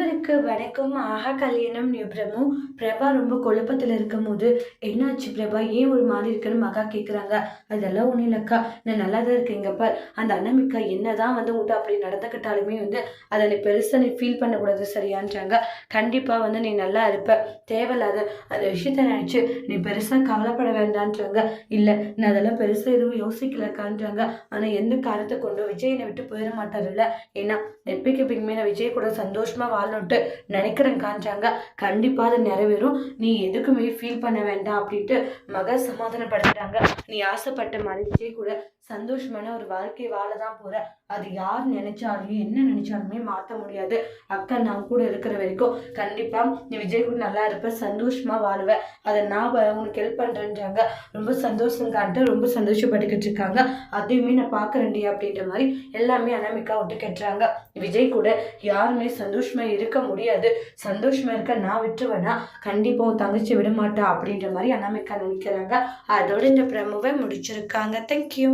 அனைவருக்கு வணக்கம். ஆஹா கல்யாணம் நியூ பிரபு. பிரபா ரொம்ப குழப்பத்தில் இருக்கும்போது என்னாச்சு பிரபா? ஏன் ஒரு மாதிரி இருக்குன்னு மகா கேட்குறாங்க அதெல்லாம் ஒன்றும் இல்லைக்கா. நான் நல்லா தான் இருக்கேங்க பார். அந்த அண்ணமிக்கா என்னதான் வந்து உங்கள்கிட்ட அப்படி நடந்துக்கிட்டாலுமே வந்து அதை நீ பெருசாக நீ ஃபீல் பண்ணக்கூடாது சரியான்றாங்க கண்டிப்பாக வந்து நீ நல்லா இருப்ப. தேவையில்லாத அந்த விஷயத்த நினச்சி நீ பெருசாக கவலைப்பட வேண்டான்றாங்க இல்லை நான் அதெல்லாம் பெருசாக எதுவும் யோசிக்கலக்கான்றாங்க ஆனால் எந்த காரணத்தை கொண்டு விஜய் என்னை விட்டு போயிட மாட்டார்ல ஏன்னா எப்படி எப்பயுமே நான் விஜய் கூட சந்தோஷமா வாழணுன்ட்டு நினைக்கிறேன் காஞ்சாங்க. கண்டிப்பாக அது நிறைவேறும். நீ எதுக்குமே ஃபீல் பண்ண வேண்டாம் அப்படின்ட்டு மக சமாதானப்படுத்திட்டாங்க. நீ ஆசைப்பட்ட மாதிரி விஜய் கூட சந்தோஷமான ஒரு வாழ்க்கை வாழ தான் போகிற அது யார் நினைச்சாலும் என்ன நினைச்சாலுமே மாற்ற முடியாது. அக்கா நான் கூட இருக்கிற வரைக்கும் கண்டிப்பாக நீ விஜய் கூட நல்லா இருப்ப சந்தோஷமா வாழ்வ. அதை நான் உனக்கு ஹெல்ப் பண்றேன்றாங்க ரொம்ப சந்தோஷம் காட்டு ரொம்ப சந்தோஷப்பட்டுக்கிட்டு இருக்காங்க. அதையுமே நான் பார்க்குறேன்டி அப்படின்ற மாதிரி எல்லாமே அனாமிக்கா விட்டு கட்டுறாங்க. விஜய் கூட யாருமே சந்தோஷமா இருக்க முடியாது. சந்தோஷமா இருக்க நான் விட்டுருவேனா? கண்டிப்பா உன் தங்கச்சி விட மாட்டா அப்படின்ற மாதிரி அனாமிக்கா நினைக்கிறாங்க. அதோட இந்த பிரமுவை முடிச்சிருக்காங்க. தேங்க்யூ